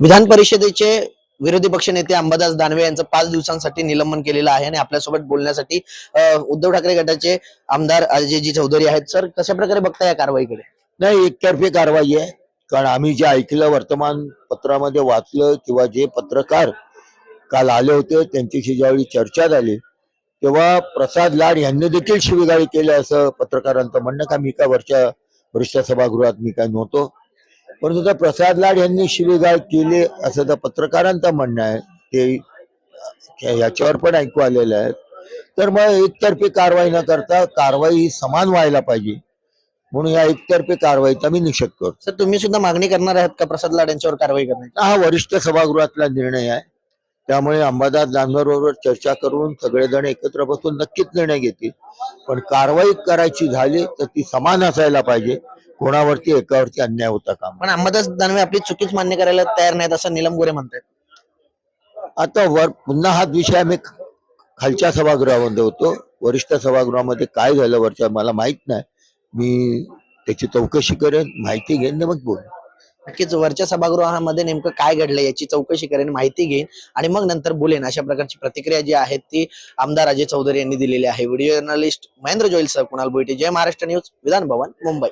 विधान परिषदेचे विरोधी पक्ष नेते अंबादास दानवे यांचं पाच दिवसांसाठी निलंबन केलेलं आहे आणि आपल्यासोबत बोलण्यासाठी उद्धव ठाकरे गटाचे आमदार अजयजी चौधरी आहेत. सर कशा प्रकारे बघता या कारवाईकडे? नाही एकतर्फी कारवाई आहे. कारण आम्ही जे ऐकलं वर्तमानपत्रामध्ये वाचलं किंवा जे पत्रकार काल आले होते त्यांच्याशी ज्यावेळी चर्चा झाली तेव्हा प्रसाद लाड यांनी देखील शिवीगाळी केली असं पत्रकारांचं म्हणणं. का मी काय वरच्या वरिष्ठ सभागृहात मी काय नव्हतो? परंतु त्या प्रसाद लाड यांनी शिवीगाळ केली असं त्या पत्रकारांचं म्हणणं आहे. ते याच्यावर पण ऐकू आलेलं आहे तर मग एकतर्फी कारवाई न करता कारवाई ही समान व्हायला पाहिजे. म्हणून या एकतर्फी कारवाईचा मी निषेध करतो. सर तुम्ही सुद्धा मागणी करणार आहात का प्रसाद लाड यांच्यावर कारवाई करण्याची? हा वरिष्ठ सभागृहातला निर्णय आहे. त्यामुळे अंबादास दानवेबरोबर चर्चा करून सगळेजण एकत्र बसून नक्कीच निर्णय घेतील. पण कारवाई करायची झाली तर ती समान असायला पाहिजे. कोणावरती एकावरती अन्याय होता कामा पण अंबादास दानवे आपली चुकीच मान्य करायला तयार नाहीत असं नीलम गोरे म्हणतात. आता वर पुन्हा हा विषय आम्ही खालच्या सभागृहामध्ये होतो. वरिष्ठ सभागृहामध्ये काय झालं वरच्या मला माहीत नाही. मी त्याची चौकशी करेन माहिती घेईन मग बोलू. नक्कीच वरच्या सभागृहामध्ये नेमकं काय घडलं याची चौकशी करेन माहिती घेईन आणि मग नंतर बोलेन. अशा प्रकारची प्रतिक्रिया जी आहे ती आमदार अजय चौधरी यांनी दिलेली आहे. Video journalist Mahendra Joil sir Kunal Boite Jai Maharashtra news Vidhan Bhavan Mumbai.